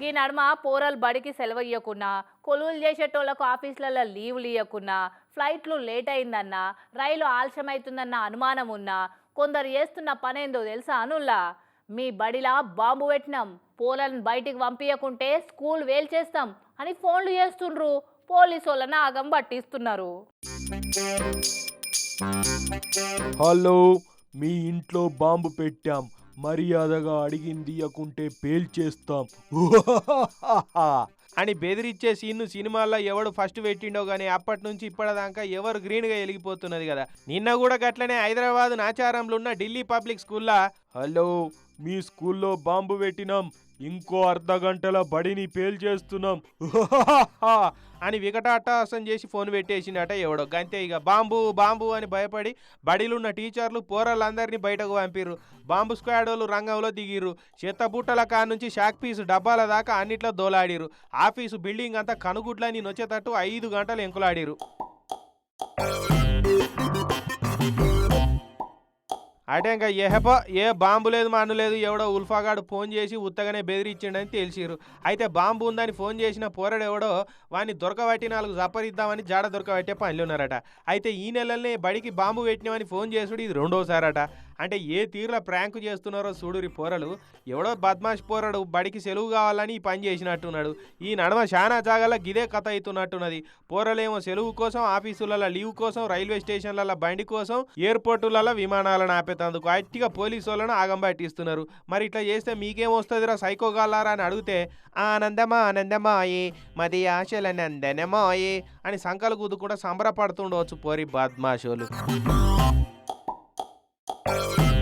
ఈ నడుమ పోరలు బడికి సెలవు ఇవ్వకున్నా కొలువులు చేసేటోళ్ళకు ఆఫీసులలో లీవులు ఇవ్వకున్నా ఫ్లైట్లు లేట్ అయిందన్నా రైలు ఆలస్యమవుతుందన్న అనుమానం ఉన్నా కొందరు చేస్తున్న పనేందో తెలుసా అనుల్లా? మీ బడిలా బాంబు పెట్టినాం పోలను బయటికి పంపించకుంటే స్కూల్ వేల్ చేస్తాం అని ఫోన్లు చేస్తుండ్రు పోలీసు వాళ్ళని ఆగం పట్టిస్తున్నారు. హలో మీ ఇంట్లో బాంబు పెట్టాం మర్యాదగా అడిగింది అకుంటే పేల్చేస్తాం అని బెదిరిచ్చే సీన్ను సినిమాల్లో ఎవడు ఫస్ట్ పెట్టిండో గానీ అప్పటి నుంచి ఇప్పటిదాకా ఎవరు గ్రీన్గా వెలిగిపోతున్నది కదా. నిన్న కూడా గట్లనే హైదరాబాద్ నాచారంలో ఉన్న ఢిల్లీ పబ్లిక్ స్కూల్లో హలో మీ స్కూల్లో బాంబు పెట్టినాం ఇంకో అర్ధ గంటల బడిని పేల్చేస్తున్నాం. అని వికటాటాసం చేసి ఫోన్ పెట్టేసినట ఎవడో. గంతే ఇక. బాంబు బాంబు అని భయపడి బడిలున్న టీచర్లు పోరలందరినీ బయటకు పంపిర్రు. బాంబు స్క్వాడ్ వాళ్ళు రంగంలో దిగిర్రు. చెత్తబుట్టల కాడ నుంచి షాక్ పీసు డబ్బాల దాకా అన్నిట్లో దోలాడిరు ఆఫీసు బిల్డింగ్ అంతా కనుగుడ్లని నొచ్చేటట్టు ఐదు గంటలు ఎంకులాడిరు అంటే ఇంకా ఎహపో ఏ బాంబు లేదు మన్ను లేదు ఎవడో ఉల్ఫాగాడు ఫోన్ చేసి ఉత్తగానే బెదిరించిండని తెలిసిరు అయితే బాంబు ఉందని ఫోన్ చేసిన పోరడు ఎవడో వాడిని దొరకబట్టి నాలుగు జపరిద్దామని జాడ దొరకబట్టే పనులు ఉన్నారట అయితే ఈ నెలలనే బడికి బాంబు పెట్టినామని ఫోన్ చేసుడు ఇది రెండోసారట. అంటే ఏ తీరులో ప్రాంక్ చేస్తున్నారో చూడురి పోరలు ఎవడో బద్మాష్ పోరడు బడికి సెలవు కావాలని ఈ పని చేసినట్టున్నాడు. ఈ నడమ శానా జాగాల గిదే కథ అవుతున్నట్టున్నది పోరలేమో సెలవు కోసం ఆఫీసులలో లీవ్ కోసం రైల్వే స్టేషన్లలో బండి కోసం ఎయిర్పోర్టులలో విమానాలను ఆపేతందుకు అట్టిగా పోలీసు వాళ్ళను ఆగం పట్టిస్తున్నారు మరి ఇట్లా చేస్తే మీకేమొస్తుందిరా సైకోగాలారా అని అడిగితే ఆనందమా ఆనందమాయే మది ఆశల నందనమాయే అని సంకలు కూడా సంబరపడుతుండవచ్చు పోరి బద్మాషోలు. Evolution.